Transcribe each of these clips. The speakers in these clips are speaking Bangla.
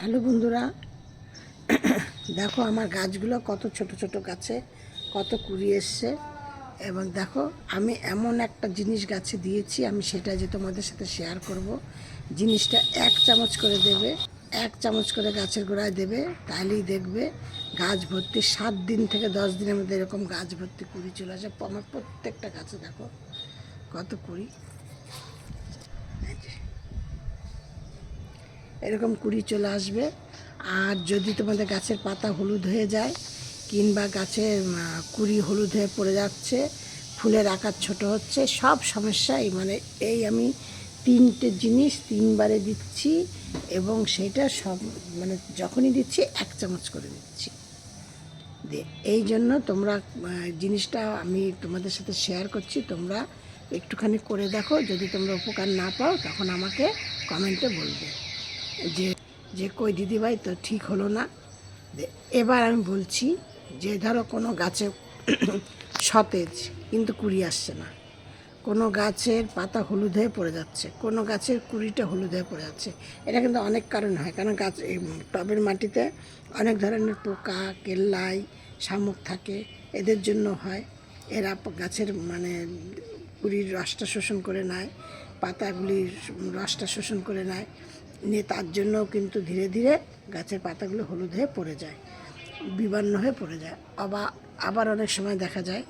হ্যালো বন্ধুরা। দেখো আমার গাছগুলো কত ছোট ছোট গাছে, কত কুড়ি এসছে। এবং দেখো, আমি এমন একটা জিনিস গাছে দিয়েছি, আমি সেটা যে তোমাদের সাথে শেয়ার করব। জিনিসটা এক চামচ করে দেবে, এক চামচ করে গাছের গোড়ায় দেবে তাহলেই দেখবে গাছ ভর্তি সাত দিন থেকে দশ দিনের মধ্যে এরকম গাছ ভর্তি কুড়ি চলে আসে। আমার প্রত্যেকটা গাছে দেখো, কত কুড়ি। এরকম কুড়ি চলে আসবে। আর যদি তোমাদের গাছের পাতা হলুদ হয়ে যায়, কিংবা গাছের কুড়ি হলুদ হয়ে পড়ে যাচ্ছে, ফুলের আকার ছোট হচ্ছে, সব সমস্যাই। মানে এই আমি তিনটে জিনিস তিনবারে দিচ্ছি এবং সেটা সব মানে যখনই দিচ্ছি, এক চামচ করে দিচ্ছি। দিয়ে এই জন্য তোমরা জিনিসটা আমি তোমাদের সাথে শেয়ার করছি, তোমরা একটুখানি করে দেখো। যদি তোমরা উপকার না পাও, তখন আমাকে কমেন্টে বলবে। যে যে কই দিদিভাই, তো ঠিক হলো না। এবার আমি বলছি যে, ধরো কোনো গাছে সতেজ, কিন্তু কুড়ি আসছে না। কোনো গাছের পাতা হলুদ হয়ে পড়ে যাচ্ছে, কোনো গাছের কুড়িটা হলুদ হয়ে পড়ে যাচ্ছে। এটা কিন্তু অনেক কারণ হয়, কারণ গাছ টবের মাটিতে অনেক ধরনের পোকা, কেল্লাই, শামুক থাকে, এদের জন্য হয়। এরা গাছের মানে কুড়ির রসটা শোষণ করে নেয়, পাতাগুলির রসটা শোষণ করে নেয়। নিয়ে তার জন্যও কিন্তু ধীরে ধীরে গাছের পাতাগুলো হলুদ হয়ে পড়ে যায় বিবান্ন হয়ে পড়ে যায়। আবার আবার অনেক সময় দেখা যায়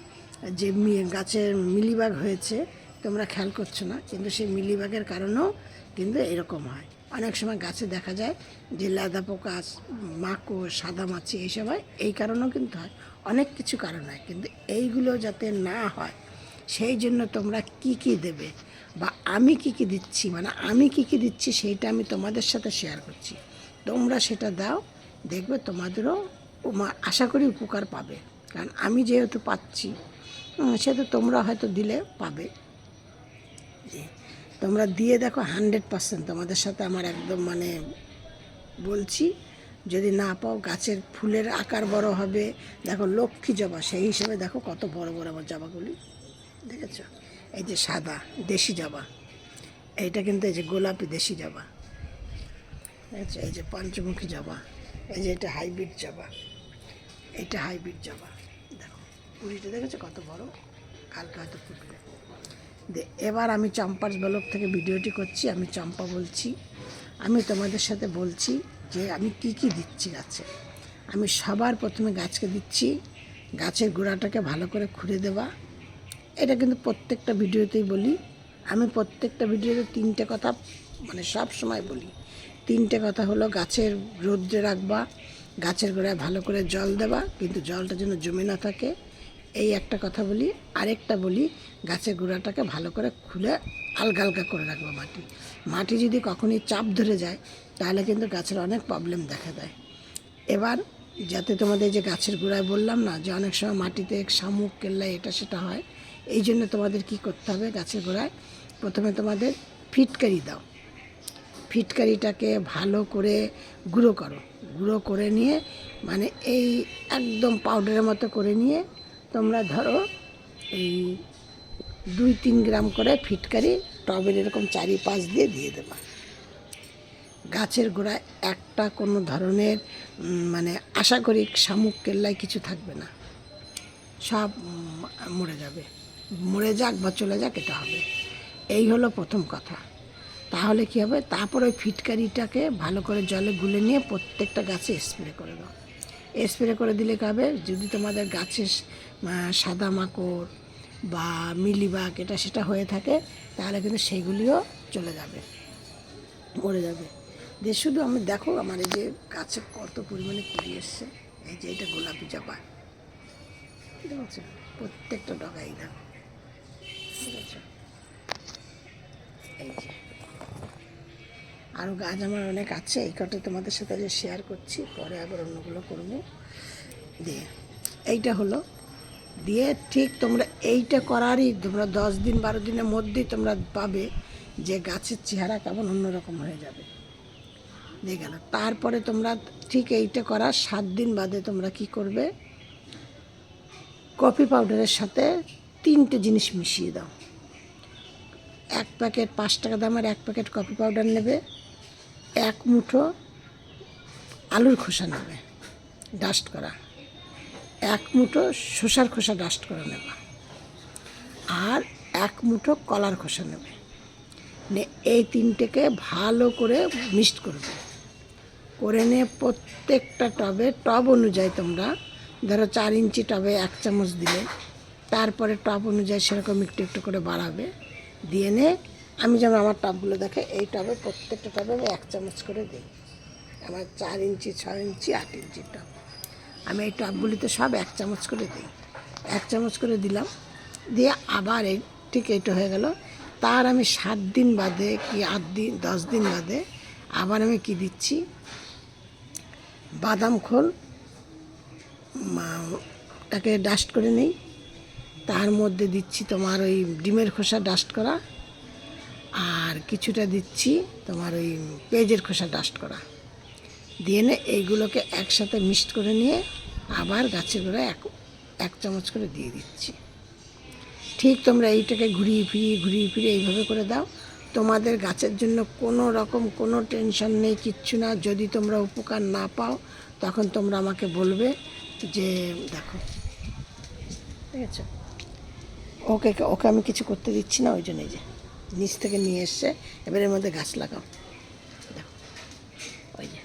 যে গাছের মিলিবাগ হয়েছে, তোমরা খেয়াল করছ না, কিন্তু সেই মিলিবাগের কারণেও কিন্তু এরকম হয়। অনেক সময় গাছে দেখা যায় যে লাদা পোকা মাকড়, সাদা মাছি এইসব হয়, এই কারণেও কিন্তু হয়। অনেক কিছু কারণ হয়, কিন্তু এইগুলো যাতে না হয়, সেই জন্য তোমরা কি কি দেবে? বা আমি কি কি দিচ্ছি মানে আমি কি কি দিচ্ছি সেইটা আমি তোমাদের সাথে শেয়ার করছি। তোমরা সেটা দাও, দেখবে তোমাদেরও আশা করি উপকার পাবে। কারণ আমি যেহেতু পাচ্ছি সেটা তোমরা হয়তো দিলে পাবে। তোমরা দিয়ে দেখো হান্ড্রেড পার্সেন্ট তোমাদের সাথে আমার একদম মানে বলছি, যদি না পাও গাছের ফুলের আকার বড় হবে। দেখো লক্ষ্মী জবা, সেই হিসেবে দেখো কত বড় বড় আমার জবাগুলি দেখেছ? এই যে সাদা, দেশি জবা। এইটা কিন্তু এই যে গোলাপি দেশি জবা। আচ্ছা এই যে পঞ্চমুখী জবা, এই যে এটা হাইব্রিড জবা। এটা হাইব্রিড জবা। দেখো, কুড়িটা দেখেছ? কত বড়? কালকে হয়তো ফুটবে। দে, এবার আমি চম্পার ব্লক থেকে ভিডিওটি করছি, আমি চম্পা বলছি। আমি তোমাদের সাথে বলছি যে আমি কি কি দিচ্ছি গাছে। আমি সবার প্রথমে গাছকে দিচ্ছি, গাছের গোড়াটাকে ভালো করে খুঁড়ে দেওয়া এটা কিন্তু প্রত্যেকটা ভিডিওতেই বলি। আমি প্রত্যেকটা ভিডিওতে তিনটে কথা মানে সব সময় বলি। তিনটে কথা হলো গাছের রোদ্রে রাখবা, গাছের গোড়ায় ভালো করে জল দেওয়া কিন্তু জলটা যেন জমে না থাকে। এই একটা কথা বলি, আরেকটা বলি, গাছের গোড়াটাকে ভালো করে খুলে আলগা আলগা করে রাখবা মাটি। মাটি যদি কখনই চাপ ধরে যায়, তাহলে কিন্তু গাছের অনেক প্রবলেম দেখা দেয়। এবার যাতে তোমাদের যে গাছের গোড়ায় বললাম না, যে অনেক সময় মাটিতে শামুক কেল্লা এটা সেটা হয় এই জন্য তোমাদের কি করতে হবে গাছের গোড়ায়? প্রথমে তোমাদের ফিটকারি দাও। ফিটকারিটাকে ভালো করে গুঁড়ো করো। গুঁড়ো করে নিয়ে মানে এই একদম পাউডারের মতো করে নিয়ে তোমরা ধরো এই দুই তিন গ্রাম করে ফিটকারি টবের এরকম চারি পাঁচ দিয়ে দিয়ে দেবা। গাছের গোড়ায় একটা কোনো ধরনের মানে আশা করি শামুক কেল্লায় কিছু থাকবে না। সব মরে যাবে। মরে যাক বা চলে যাক, এটা হবে। এই হলো প্রথম কথা। তাহলে কি হবে? তারপর ওই ফিটকারিটাকে ভালো করে জলে গুলে নিয়ে প্রত্যেকটা গাছে স্প্রে করে দাও। স্প্রে করে দিলে হবে? যদি তোমাদের গাছে সাদা মাকড় বা মিলিবাগ এটা সেটা হয়ে থাকে, তাহলে কিন্তু সেইগুলিও চলে যাবে, মরে যাবে। যে শুধু আমি দেখো আমার এই যে গাছে কত পরিমাণে কুড়ি এসছে। এই যে এটা গোলাপি জবা। ঠিক আছে? প্রত্যেকটা ডগাই দেখো। ঠিক আরও গাছ আমার অনেক আছে, এই কটা তোমাদের সাথে যে শেয়ার করছি, পরে আবার অন্যগুলো করব। দিয়ে, এইটা হলো। দিয়ে ঠিক তোমরা এইটা করারই তোমরা দশ দিন, বারো দিনের মধ্যেই তোমরা পাবে যে গাছের চেহারা কেমন অন্যরকম হয়ে যাবে। দিয়ে গেল। তারপরে তোমরা ঠিক এইটা করার সাত দিন বাদে তোমরা কি করবে? কফি পাউডারের সাথে তিনটে জিনিস মিশিয়ে দাও। এক প্যাকেট পাঁচ টাকা দামের এক প্যাকেট কফি পাউডার নেবে, এক মুঠো আলুর খোসা নেবে ডাস্ট করা। এক মুঠো শসার খোসা ডাস্ট করে নেবা। আর এক মুঠো কলার খোসা নেবে। এই তিনটেকে ভালো করে মিক্সড করবে করে নিয়ে প্রত্যেকটা টবে, টব অনুযায়ী তোমরা, ধরো চার ইঞ্চি টবে এক চামচ দিলে তারপরে টব অনুযায়ী সেরকম একটু একটু করে বাড়াবে। দিয়ে নে, আমি যেমন আমার টবগুলো দেখে এই টবে প্রত্যেকটা টবে আমি এক চামচ করে দিই। আমার চার ইঞ্চি, ছয় ইঞ্চি, আট ইঞ্চি টব আমি এই টবগুলিতে সব এক চামচ করে দিই। এক চামচ করে দিলাম। দিয়ে আবার এই, ঠিক এইটা হয়ে গেল। তার আমি সাত দিন বাদে কি আট দিন, দশ দিন বাদে আবার আমি কি দিচ্ছি? বাদাম খোল। তাকে ডাস্ট করে নিই। তার মধ্যে দিচ্ছি তোমার ওই ডিমের খোসা ডাস্ট করা আর কিছুটা দিচ্ছি তোমার ওই পেঁয়াজের খোসা ডাস্ট করা। দিয়ে নে এইগুলোকে একসাথে মিক্সড করে নিয়ে আবার গাছে গোড়ায় এক এক চামচ করে দিয়ে দিচ্ছি। ঠিক তোমরা এইটাকে ঘুরিয়ে ফিরিয়ে ঘুরিয়ে ফিরিয়ে এইভাবে করে দাও। তোমাদের গাছের জন্য কোনো রকম কোনো টেনশন নেই, কিচ্ছু না। যদি তোমরা উপকার না পাও, তখন তোমরা আমাকে বলবে যে, দেখো। ঠিক আছে ওকে ওকে আমি কিছু করতে দিচ্ছি না, ওই জন্য যে নিচ থেকে নিয়ে এসছে এবার এর মধ্যে গাছ লাগাও। দেখো ওই যে।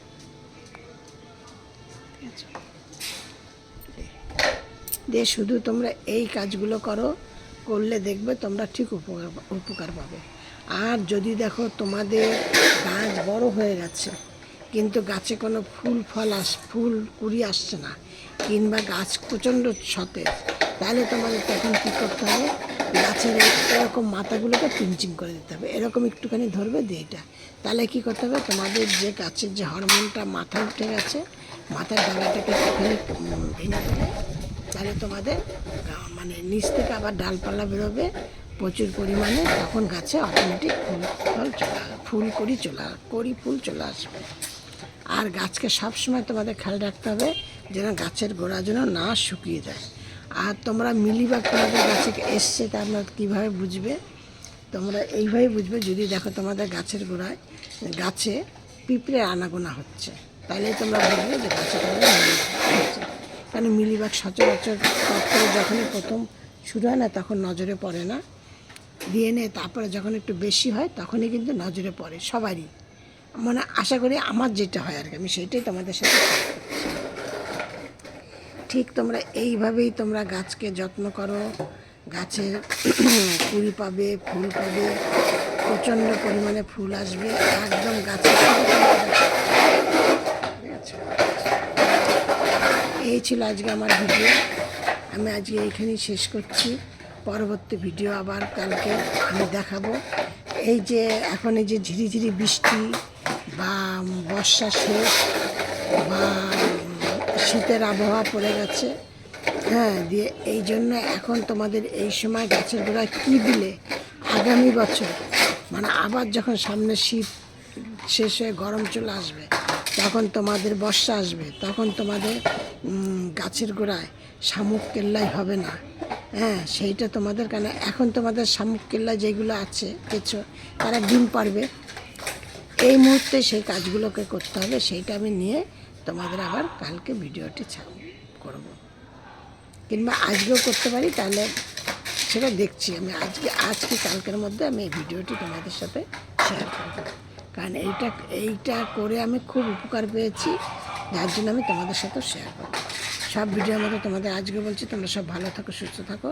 দিয়ে শুধু তোমরা এই কাজগুলো করো, করলে দেখবে তোমরা ঠিক উপকার উপকার পাবে। আর যদি দেখো তোমাদের গাছ বড় হয়ে গেছে, কিন্তু গাছে কোনো ফুল ফল আস, ফুল কুড়ি আসছে না, কিংবা গাছ প্রচণ্ড সতেজ তাহলে তোমাদের তখন কী করতে হবে? গাছের এরকম মাথাগুলোকে পিঞ্চিং করে দিতে হবে। এরকম একটুখানি ধরবে দিয়ে এটা। তাহলে কী করতে হবে? তোমাদের যে গাছের যে হরমোনটা মাথায় উঠে গেছে, মাথার ডালাটাকে একটুখানি ভেঙে দেবে তাহলে তোমাদের মানে নিচ থেকে আবার ডালপালা বেরোবে প্রচুর পরিমাণে। তখন গাছে অটোমেটিক ফুল ফল চলে ফুল করি চলে করি ফুল চলে আসবে। আর গাছকে সবসময় তোমাদের খেয়াল রাখতে হবে যেন গাছের গোড়া যেন না শুকিয়ে যায়। আর তোমরা মিলিবাগ তোমাদের গাছে এসছে তা আমরা কীভাবে বুঝবে? তোমরা এইভাবে বুঝবে যদি দেখো তোমাদের গাছের গোড়ায়, গাছে পিঁপড়ে আনাগোনা হচ্ছে। তাহলে তোমরা বুঝবে যে গাছে তোমাদের কারণ মিলিবাগ সচরাচর টক যখনই প্রথম শুরু হয় না, তখন নজরে পড়ে না। দিয়ে তারপরে যখন একটু বেশি হয়, তখনই কিন্তু নজরে পড়ে সবারই। মানে আশা করি আমার যেটা হয় আর কি, আমি সেইটাই তোমাদের সাথে। ঠিক তোমরা এইভাবেই তোমরা গাছকে যত্ন করো। গাছের কুড়ি পাবে, ফুল পাবে, প্রচণ্ড পরিমাণে ফুল আসবে, একদম আছে? এই ছিল আজকে আমার ভিডিও। আমি আজকে এইখানেই শেষ করছি। পরবর্তী ভিডিও আবার কালকে আমি দেখাবো। এই যে এখন এই যে ঝিরিঝিরি বৃষ্টি বা বর্ষা শেষ বা শীতের আবহাওয়া পড়ে গেছে। হ্যাঁ দিয়ে এই জন্য এখন তোমাদের এই সময় গাছের গোড়ায় কী দিলে আগামী বছর? মানে আবার যখন সামনে শীত শেষ হয়ে গরম চলে আসবে, তখন তোমাদের বর্ষা আসবে, তখন তোমাদের গাছের গোড়ায় শামুক কেল্লাই হবে না। হ্যাঁ সেইটা তোমাদের কেন? এখন তোমাদের শামুক কেল্লা যেগুলো আছে কিছু তারা ডিম পারবে। এই মুহূর্তে সেই কাজগুলোকে করতে হবে, সেইটা আমি নিয়ে তোমাদের আবার কালকে ভিডিওটি ছাড় করব। কিংবা আজকেও করতে পারি, তাহলে সেটা দেখছি। আমি আজকে আজকে কালকের মধ্যে আমি এই ভিডিওটি তোমাদের সাথে শেয়ার করব। কারণ এইটা এইটা করে আমি খুব উপকার পেয়েছি, যার জন্য আমি তোমাদের সাথে শেয়ার করব। সব ভিডিওর মধ্যে তোমাদের আজকে বলছি, তোমরা সব ভালো থাকো, সুস্থ থাকো